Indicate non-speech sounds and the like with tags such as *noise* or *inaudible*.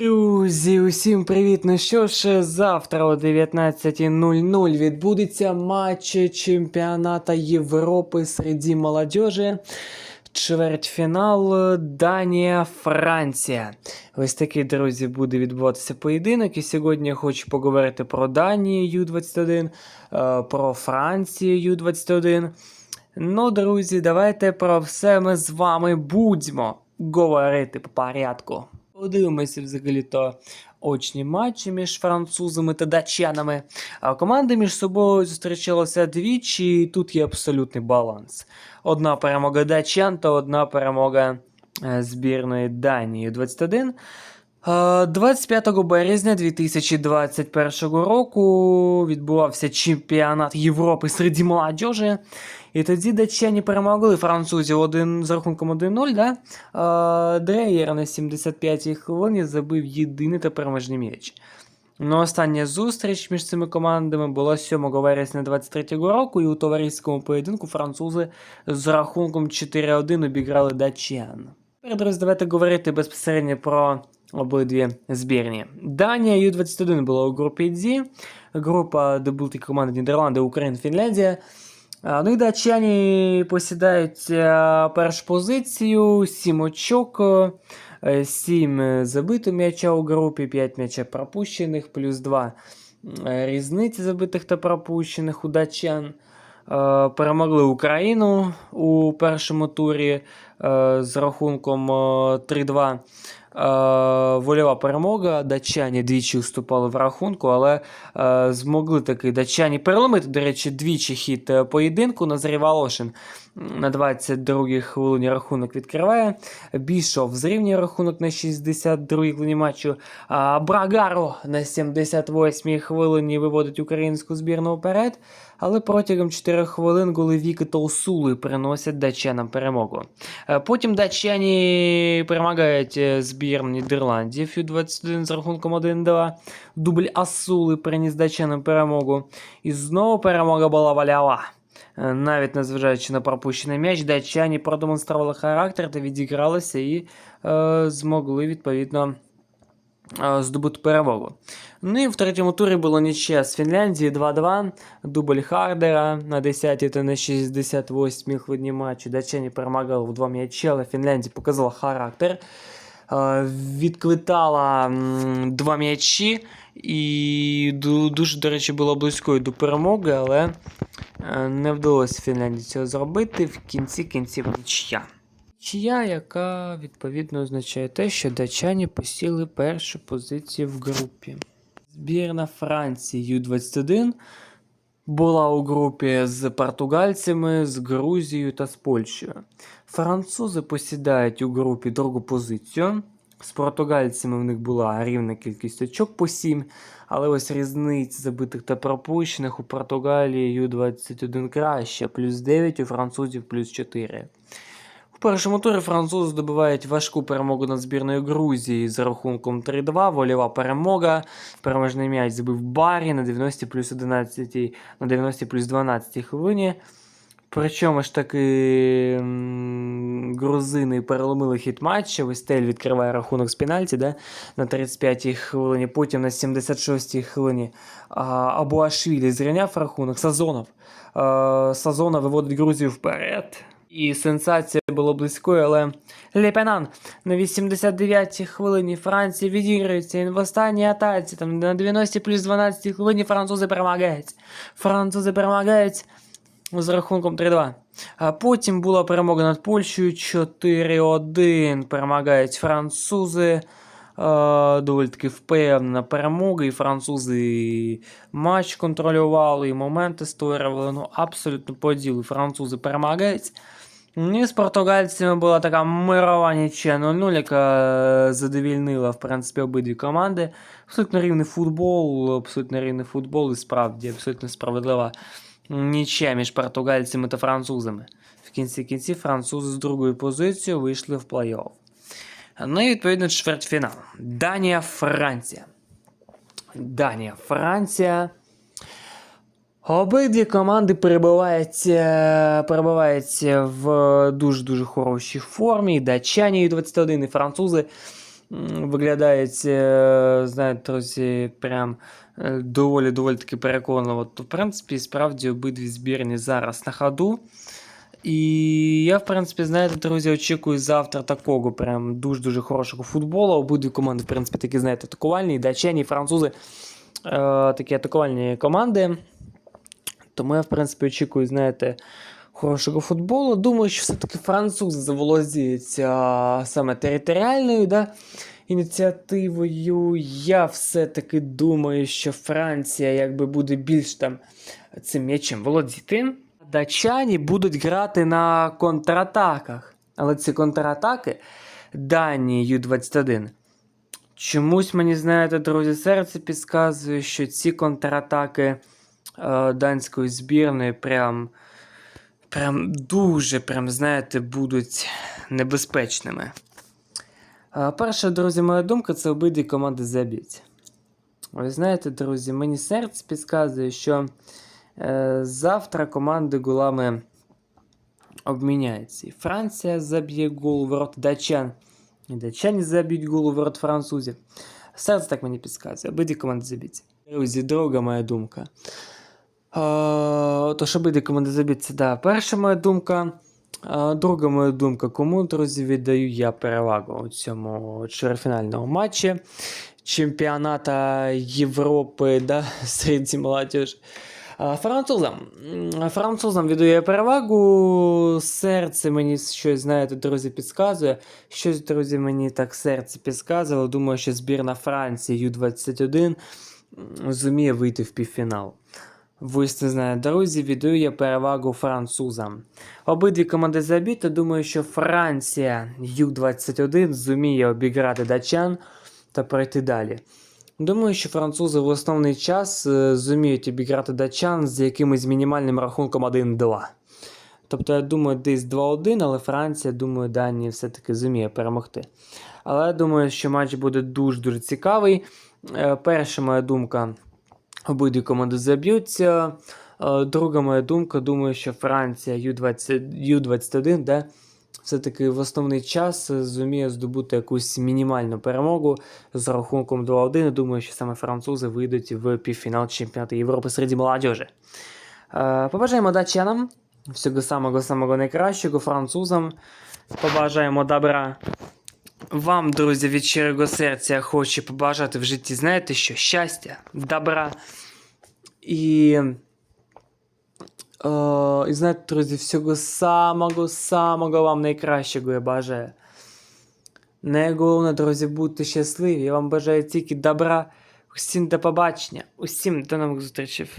Друзі, усім привіт! Ну що ж, завтра о 19.00 відбудеться матч чемпіоната Європи серед молодежі. Чвертьфінал Данія-Франція. Ось такий, друзі, буде відбуватися поєдинок. І сьогодні я хочу поговорити про Данію Ю-21, е, про Францію Ю-21. Ну, друзі, давайте про все ми з вами будемо говорити по порядку. Подивимося взагалі-то очні матчі між французами та датчанами. Команди між собою зустрічалися двічі, і тут є абсолютний баланс. Одна перемога датчан та одна перемога е, збірної Данії 21. Е, 25 березня 2021 року відбувався чемпіонат Європи серед молодежі. І тоді датчані перемогли французів один, з рахунком 1-0. Да? Е, Дрейєр на 75-й хвилині забив єдиний та переможний м'яч. Ну, остання зустріч між цими командами була 7 вересня 23-го року, і у товариському поєдинку французи з рахунком 4-1 обіграли датчан. Тепер, друзі, говорити безпосередньо про обидві збірні. Данія Ю-21 була у групі D, група, де команди Нідерланди, Україна, Фінляндія. Ну і датчані посідають першу позицію, 7 очок, 7 забитих м'яча у групі, 5 м'яча пропущених, плюс 2 різниці забитих та пропущених у датчан. Е, Перемогли Україну у першому турі е, з рахунком е, 3-2. Е, Вольова перемога. Датчані двічі уступали в рахунку, але е, змогли таки датчані переломити. До речі, двічі хід е, поєдинку. Назарій Волошин на 22-й хвилині рахунок відкриває. Бішов зрівнює рахунок на 62-й хвилині матчу. А Брагаро на 78-й хвилині виводить українську збірну вперед. Але протягом 4 хвилин голевіки та Усули приносять датчанам перемогу. Е, Потім датчані перемагають збір Нідерландів у 21 з рахунком 1-2. Дубль Асули приніс датчанам перемогу. І знову перемога була валява. Е, Навіть незважаючи на пропущений м'яч, датчані продемонстрували характер та відігралися і е, змогли відповідно здобути перемогу. Ну і в третьому турі було нічия з Фінляндії 2-2. Дубль Хардера на 10 та на 68 хвилині матчі. Датчані перемагали в два м'ячі, але Фінляндія показала характер. Е, Відквитала два м'ячі і дуже, до речі, було близькою до перемоги, але е, не вдалося Фінляндії цього зробити. В кінці кінців нічия. Чия, яка відповідно означає те, що датчані посіли першу позицію в групі. Збірна Франції Ю-21 була у групі з португальцями, з Грузією та з Польщею. Французи посідають у групі другу позицію. З португальцями в них була рівна кількість очок по 7, але ось різниць забитих та пропущених у Португалії Ю-21 краще, плюс 9, у французів плюс 4. У першому турі французи здобувають важку перемогу над збірною Грузії з рахунком 3-2, вольова перемога. Переможний м'яч забив Барі на 90 плюс 11, на 90 плюс 12 хвилині. Причому ж таки грузини переломили хід матча. Вестель відкриває рахунок з пенальті да, на 35-й хвилині. Потім на 76-й хвилині Абуашвілі зрівняв рахунок. Сазонов. Сазонов виводить Грузію вперед. І сенсація була близькою, але Лепенан на 89-й хвилині Франції відіграється. І в останній атаці, там на 90 плюс 12 хвилині французи перемагають. Французи перемагають з рахунком 3-2. А потім була перемога над Польщею 4-1. Перемагають французи. Доволі таки впевнена перемога, і французи і матч контролювали, і моменти створювали. Ну, абсолютно по ділу. Французи перемагають. Ну, І з португальцями була така мирова нічия 0-0, яка задовільнила, в принципі, обидві команди. Абсолютно рівний футбол, абсолютно рівний футбол, і справді абсолютно справедлива нічия між португальцями та французами. В кінці кінців французи з другої позиції вийшли в плей-офф. Ну і відповідно чвертьфінал. Данія, Франція. Данія, Франція. Обидві команди перебувають, е, перебувають в дуже-дуже хорошій формі. І Датчані Ю-21 і французи виглядають, е, знаєте, друзі, прям е, доволі-доволі таки переконливо. То, в принципі, справді обидві збірні зараз на ходу. І я, в принципі, знаєте, друзі, очікую завтра такого прям дуже-дуже хорошого футболу. Обидві команди, в принципі, такі, знаєте, атакувальні, і датчані, і французи. Е, такі атакувальні команди. Тому я, в принципі, очікую, знаєте, хорошого футболу. Думаю, що все-таки французи заволодіють а, саме територіальною да, ініціативою. Я все-таки думаю, що Франція якби буде більш там цим м'ячем володіти. Датчані будуть грати на контратаках. Але ці контратаки Данії Ю-21. Чомусь мені, знаєте, друзі, серце підказує, що ці контратаки данської збірної прям, прям дуже, прям, знаєте, будуть небезпечними. Е, перша, друзі, моя думка це обидві команди заб'ють. Ви знаєте, друзі, мені серце підказує, що е, завтра команди голами обміняються. І Франція заб'є гол у ворот датчан. І датчані заб'ють гол у ворот французів. Серце так мені підказує. Обидві команди заб'ють. Друзі, друга моя думка. Е, Тож обидві команди заб'ються. Да. Перша моя думка. Е, Друга моя думка, кому, друзі, віддаю я перевагу у цьому чвертьфінальному матчі чемпіоната Європи да, *laughs* серед молодіж. Французам. М, Французам віддаю перевагу. Серце мені щось, знаєте, друзі, підказує. Щось, друзі, мені так серце підказувало. Думаю, що збірна Франції Ю-21 зуміє вийти в півфінал. Ви ж не знаєте, друзі, віддаю я перевагу французам. Обидві команди забіті. Думаю, що Франція Ю-21 зуміє обіграти датчан та пройти далі. Думаю, що французи в основний час е, зуміють обіграти датчан з якимось мінімальним рахунком 1-2. Тобто, я думаю, десь 2-1, але Франція, думаю, Данія все-таки зуміє перемогти. Але я думаю, що матч буде дуже-дуже цікавий. Е, Перша моя думка, обидві команди заб'ються. Е, Друга моя думка, думаю, що Франція Ю-20, Ю-21, да, все-таки в основний час зуміє здобути якусь мінімальну перемогу з рахунком 2-1. Думаю, що саме французи вийдуть в півфінал чемпіонату Європи серед молодіжі. Е, Побажаємо датчанам всього самого самого найкращого французам. Побажаємо добра. Вам, друзі, від щирого серця хочу побажати в житті, знаєте що? Щастя, добра. І Е, і знаєте, друзі, всього самого самого вам найкращого я бажаю. Найголовне, друзі, будьте щасливі. Я вам бажаю тільки добра. Усім до побачення, усім до нових зустрічей.